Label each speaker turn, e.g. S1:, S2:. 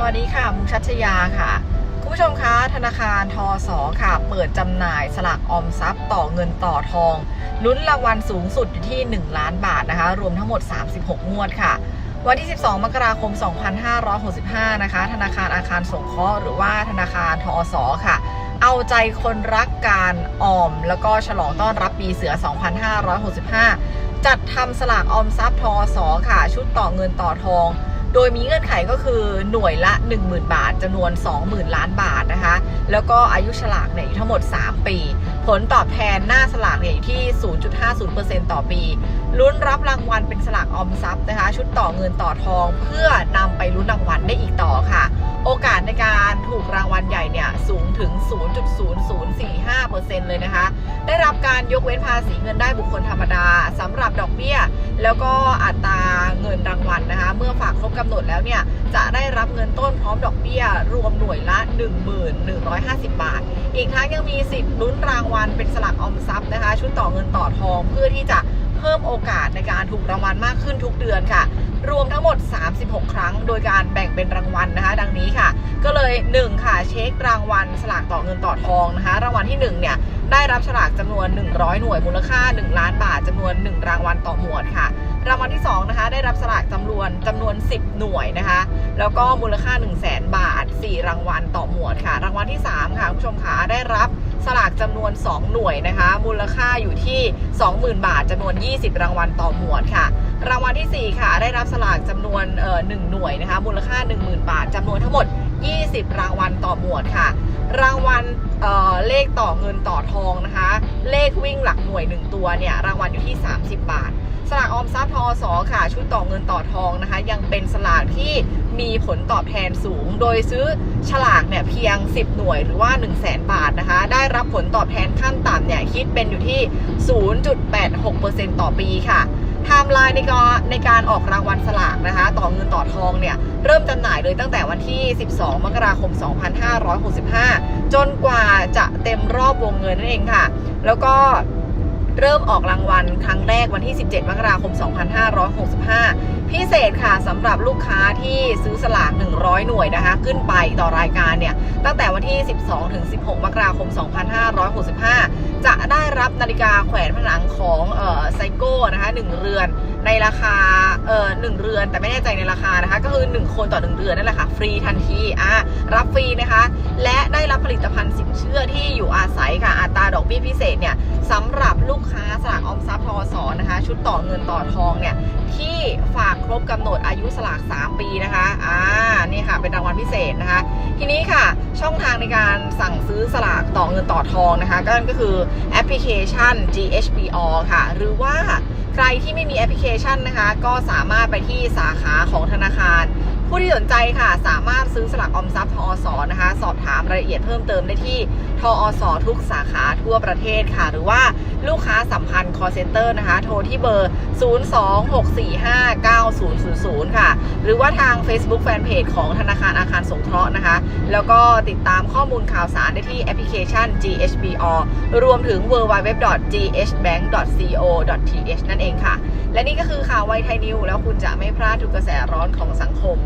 S1: สวัสดีค่ะ มุกชัชยาค่ะ คุณผู้ชมคะ ธนาคารทอสอค่ะ เปิดจำหน่ายสลากออมทรัพย์ต่อเงินต่อทอง ลุ้นรางวัลสูงสุดอยู่ที่ 1 ล้านบาทนะคะ รวมทั้งหมด 36 งวดค่ะ วันที่ 12 มกราคม 2565 นะคะ ธนาคารอาคารสงเคราะห์หรือว่าธนาคารทอสอค่ะ เอาใจคนรักการออม แล้วก็ฉลองต้อนรับปีเสือ 2565 จัดทำสลากออมทรัพย์ทอสอค่ะ ชุดต่อเงินต่อทอง โดยมีเงื่อนไขก็คือหน่วยละ 10,000 บาทจำนวน 20,000 ล้านบาทนะคะ แล้วก็อายุฉลากเนี่ยอยู่ทั้งหมด 3 ปี ผลตอบแทนหน้าสลากเนี่ยอยู่ที่ 0.50%ต่อปี ลุ้นรับรางวัลเป็นสลากออมทรัพย์นะคะ ชุดต่อเงินต่อทองเพื่อนำไปลุ้นรางวัลได้อีกต่อค่ะ โอกาสในการถูกรางวัลใหญ่เนี่ยสูงถึง 0.0045%เลยนะคะ ได้รับการยกเว้นภาษีเงินได้บุคคลธรรมดาสำหรับดอกเบี้ย แล้วก็อัตรา งินรางวัลนะคะ เมื่อฝากครบกำหนดแล้วเนี่ยจะได้รับเงินต้นพร้อมดอกเบี้ย รวมหน่วยละ 1150 บาท อีกทั้งยังมีสิทธิ์ลุ้นรางวัลเป็นสลากออมทรัพย์นะคะ ชุดต่อเงินต่อทองเพื่อที่จะเพิ่มโอกาสในการถูกรางวัลมากขึ้นทุกเดือนค่ะ รวมทั้งหมด 36 ครั้ง โดยการแบ่งเป็นรางวัลนะคะ ดังนี้ค่ะ ก็เลย 1 ค่ะเช็ครางวัลสลากต่อเงินต่อทองนะคะ รางวัลที่ 1 เนี่ย ได้รับฉลากจำนวน 100 หน่วยมูลค่า 1 ล้านบาทจำนวน 1 รางวัลต่อหมวดค่ะ รางวัลที่2นะคะได้รับสลากจำนวนจำนวน 10 หน่วยนะคะ แล้วก็มูลค่า 1 0 0 0 0แบาท 4 รางวัลต่อหมวดค่ะ รางวัลที่3ค่ะคุณผู้ชมคะได้รับสลากจำนวน 2 หน่วยนะคะ มูลค่าอยู่ที่ 20,000 บาทจำนวน 20 รางวัลต่อหมวดค่ะ รางวัลทีสี่4 ค่ะ ได้รับสลากจำนวนเอ่อ1หน่วยนะคะ มูลค่า 10,000 บาทจำนวนทั้งหมด 20 รางวัลต่อหมวดค่ะ รางวัลเอ่อเลขต่อเงินต่อทองนะคะ เลขวิ่งหลักหน่วย 1 ตัวเนี่ยรางวัลอยู่ที่ 30 บาท สลากออมทรัพย์ทอสอค่ะ ชุดต่อเงินต่อทองนะคะ ยังเป็นสลากที่มีผลตอบแทนสูง โดยซื้อฉลากเนี่ยเพียง 10 หน่วยหรือว่า 1 0 0 0 0แบาทนะคะ ได้รับผลตอบแทนขั้นต่ำเนี่ยคิดเป็นอยู่ที่ 0.86%ต่อปีค่ะ ไทม์ไลน์ในการในการออกรางวัลสลากนะคะ ต่อเงินต่อทองเนี่ย เริ่มจำหน่ายเลยตั้งแต่วันที่ 12 มกราคม 2565 จนกว่าจะเต็มรอบวงเงินนั่นเองค่ะ แล้วก็ เริ่มออกรางวัลครั้งแรกวันที่ 17 มกราคม 2565 พิเศษค่ะสำหรับลูกค้าที่ซื้อสลาก 100 หน่วยนะคะ ขึ้นไปต่อรายการเนี่ย ตั้งแต่วันที่ 12 ถึง 16 มกราคม 2565 จะได้รับนาฬิกาแขวนผนังของเอ่อไซโก้นะคะ1เรือนในราคาเอ่อหนึ่งเรือนแต่ไม่แน่ใจในราคานะคะ ก็คือ 1 คนต่อ 1 เรือนนั่นแหละค่ะ ฟรีทันทีอะรับฟรีนะคะ และได้รับผลิตภัณฑ์สินเชื่อที่อยู่อาศัยค่ะอัตราดอกเบี้ยพิเศษเนี่ยสำหรับลูกค้าสลากออมทรัพย์ทอสอนะคะ ชุดต่อเงินต่อทองเนี่ยที่ฝากครบกำหนดอายุสลาก 3 ปีนะคะอ่านี่ค่ะเป็นรางวัลพิเศษนะคะ ทีนี้ค่ะช่องทางในการสั่งซื้อสลากต่อเงินต่อทองนะคะก็ก็คือแอปพลิเคชัน GHBO ค่ะ หรือว่าใครที่ไม่มีแอปพลิเคชันนะคะ ก็สามารถไปที่สาขาของธนาคาร ผู้ที่สนใจค่ะสามารถซื้อสลากออมทรัพย์ทอสนะคะ สอบถามรายละเอียดเพิ่มเติมได้ที่ทอสทุกสาขาทั่วประเทศค่ะ หรือว่าลูกค้าสัมพันธ์ call center นะคะ โทรที่เบอร์ 026459000 ค่ะ หรือว่าทาง Facebook Fanpage ของธนาคารอาคารสงเคราะห์นะคะ แล้วก็ติดตามข้อมูลข่าวสารได้ที่แอปพลิเคชัน GHBO รวมถึง www.ghbank.co.th นั่นเองค่ะ และนี่ก็คือข่าวไวไทยนิว แล้วคุณจะไม่พลาดทุกกระแสร้อนของสังคม